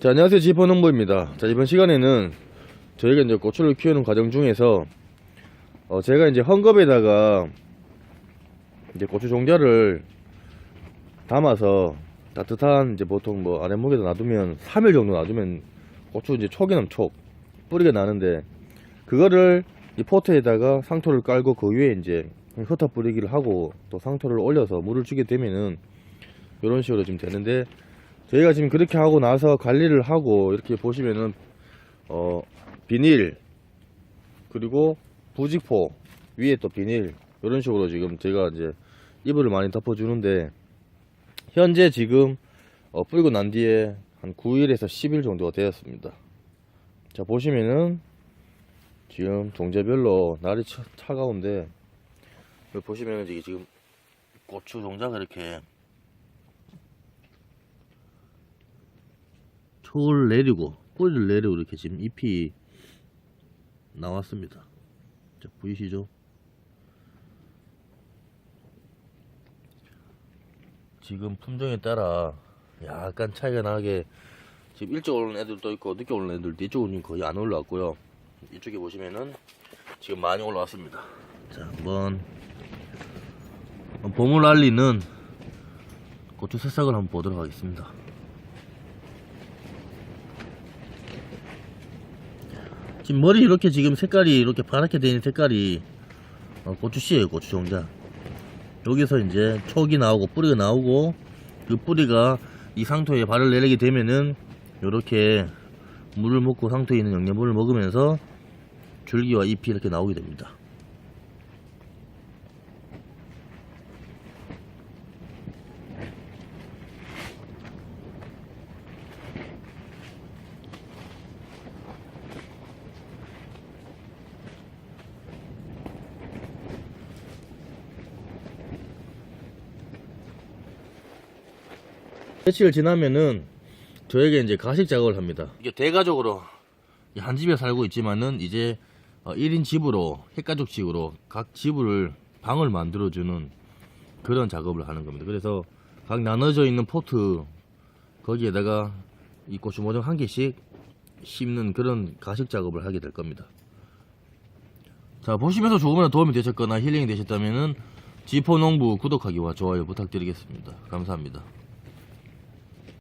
자, 안녕하세요. 지퍼농부입니다. 자, 이번 시간에는 저희가 이제 고추를 키우는 과정 중에서 어, 제가 이제 헝겊에다가 이제 고추 종자를 담아서 따뜻한 이제 보통 뭐 아랫목에다 놔두면 3일 정도 놔두면 고추 이제 촉이 남 촉. 뿌리가 나는데 그거를 이 포트에다가 상토를 깔고 그 위에 이제 흩어 뿌리기를 하고 또 상토를 올려서 물을 주게 되면은 이런 식으로 지금 되는데 저희가 지금 그렇게 하고 나서 관리를 하고 이렇게 보시면은 어 비닐 그리고 부직포 위에 또 비닐 이런 식으로 지금 제가 이제 이불을 많이 덮어 주는데 현재 지금 어, 뿌리고 난 뒤에 한 9일에서 10일 정도가 되었습니다. 자 보시면은 지금 종자별로 날이 차, 차가운데 보시면은 이게 지금 고추 종자가 이렇게 촉을 내리고 뿌리를 내리고 이렇게 지금 잎이 나왔습니다. 자 보이시죠? 지금 품종에 따라 약간 차이가 나게 지금 일찍 오는 애들도 있고 늦게 오는 애들도 이쪽은 거의 안 올라왔고요. 이쪽에 보시면은 지금 많이 올라왔습니다. 자 한번 봄을 알리는 고추 새싹을 한번 보도록 하겠습니다. 지금 머리 이렇게 지금 색깔이 이렇게 파랗게 되는 색깔이 어, 고추씨예요 고추 종자. 여기서 이제 촉이 나오고 뿌리가 나오고 그 뿌리가 이 상토에 발을 내리게 되면은 이렇게 물을 먹고 상토에 있는 영양분을 먹으면서 줄기와 잎이 이렇게 나오게 됩니다 며칠 지나면은 저에게 이제 가식 작업을 합니다. 이게 대가족으로 한 집에 살고 있지만은 이제 1인 집으로 핵가족식으로 각 집을 방을 만들어주는 그런 작업을 하는 겁니다. 그래서 각 나눠져 있는 포트 거기에다가 이 고추 모종 한 개씩 심는 그런 가식 작업을 하게 될 겁니다. 자 보시면서 조금이라도 도움이 되셨거나 힐링이 되셨다면은 지포농부 구독하기와 좋아요 부탁드리겠습니다. 감사합니다.